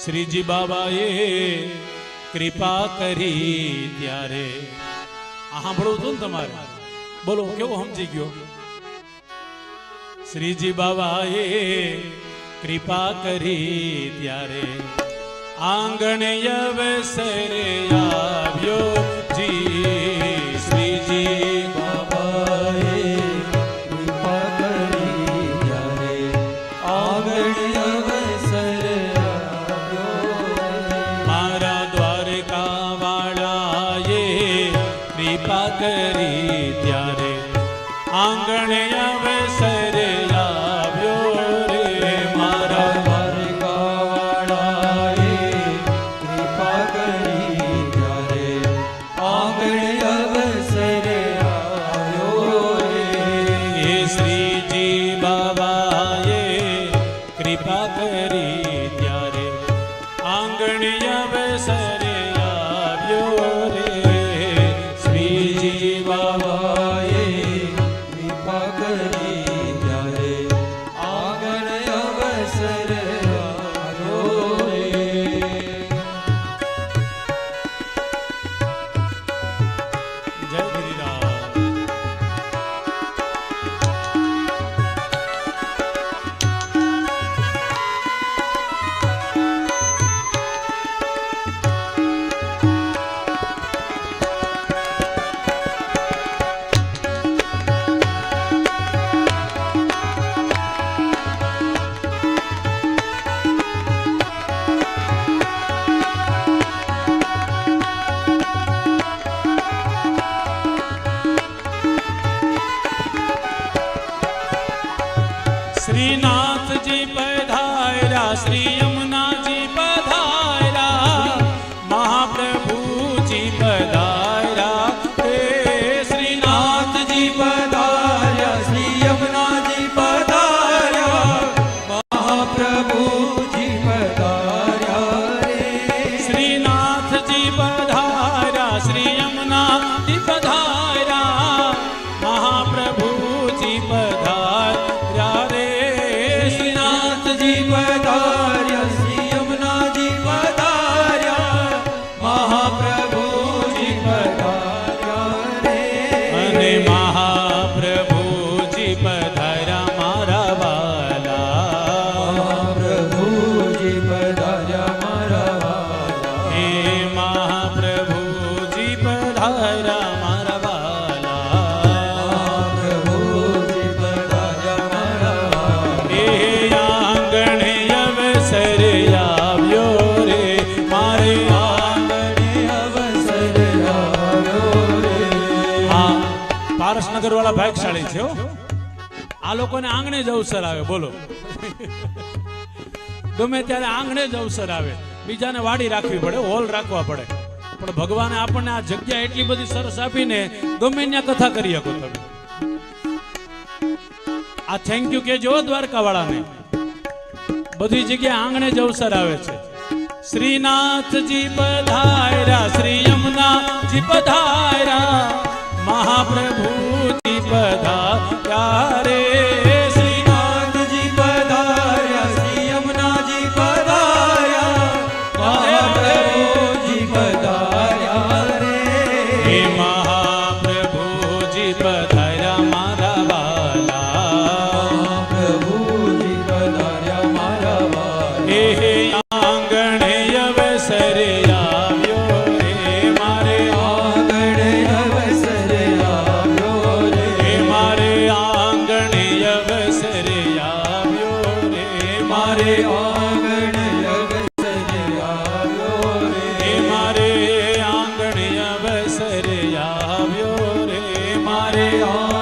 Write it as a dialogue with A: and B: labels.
A: શ્રીજી બાબાએ કૃપા કરી ત્યારે આ સાંભળવું હતું ને તમારે બોલો કેવું સમજી ગયો શ્રીજી બાબાએ કૃપા કરી ત્યારે આંગણે અવસરે આવ્યો
B: કૃપા કરી ત્યારે
A: આંગણે અવસર આવ્યો રે મારા.
B: દ્વારકાવાળાએ કૃપા કરી ત્યારે આગળ અવસર આવ્યો રે.
A: શ્રીજી બાબાએ કૃપા કરી ત્યારે આંગણે અવસર श्रीमदा પારસનગર વાળા ભાગશાળી છે આ લોકોને આંગણે જ અવસર આવે, બોલો. ગમે ત્યારે આંગણે જ અવસર આવે. બીજાને વાડી રાખવી પડે, હોલ રાખવા પડે. પણ ભગવાને આપણને આ જગ્યા એટલી બધી સરસ આપીને ગમે ત્યાં કથા કરી શકો તમે. આ થેન્ક યુ કેજો દ્વારકા વાળાને બધી જગ્યાએ આંગણે જ અવસર આવે છે. શ્રીનાથજી પધાર્યા, શ્રી યમુનાજી પધાર્યા. મહાપ્રભુજી બધા રે મારે
B: મારે
A: આંગણ અવસર આવ્યો રે. મારે આંગણે